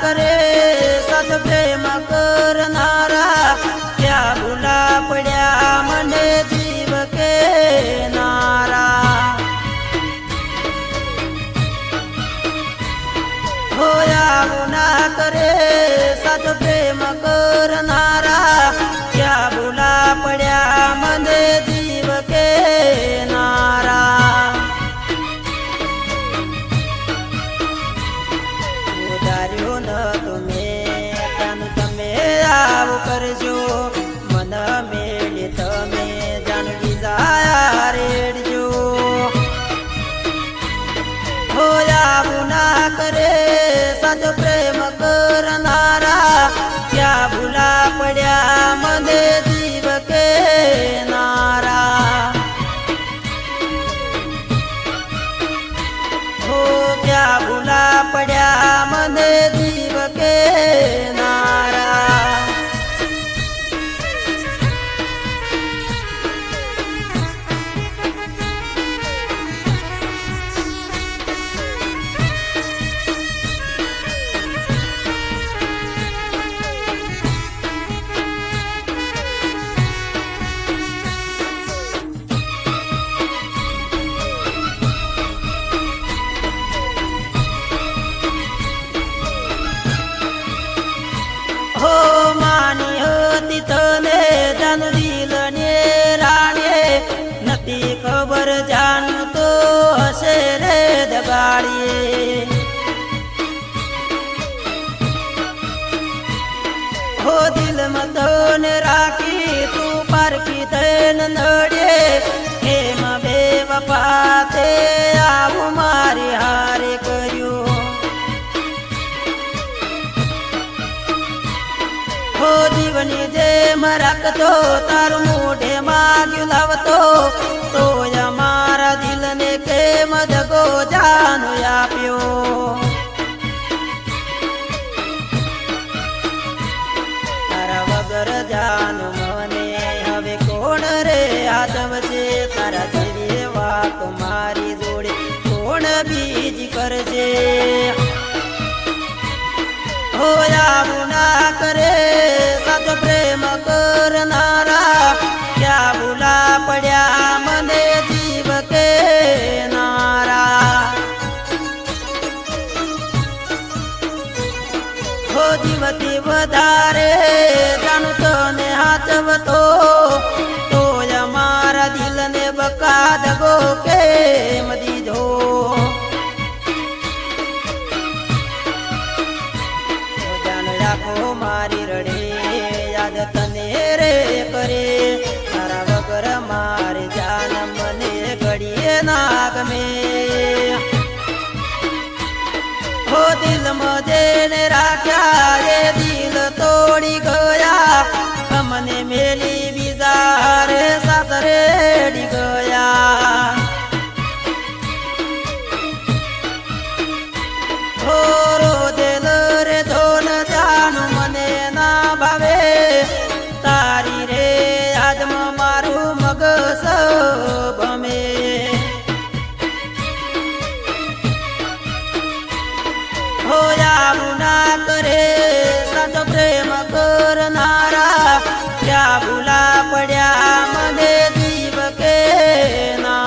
કરે સત પ્રેમ કરનારા. ક્યાં ભૂલા પડ્યા મને જીવ કે નારા. હોયા ગુના કરે સત પ્રેમ કરનારા. આવું તું પારકી થઈને નડે કેમ બે તે આવું મારી હારે કર્યું. હો જીવની જેમ રાખતો તારું મોઢે આદવશે તારા જેવી વાત મારી જોડે. કોણ બીજ કરશે? હોયા ગુના કરે, સાચો પ્રેમ કરનારા. ક્યાં ભૂલા પડ્યા મને જીવ કે નારા હો જીવતી વધારે, જાણું તને હાચવતો. મારી રડે યાદ તને રે કરે.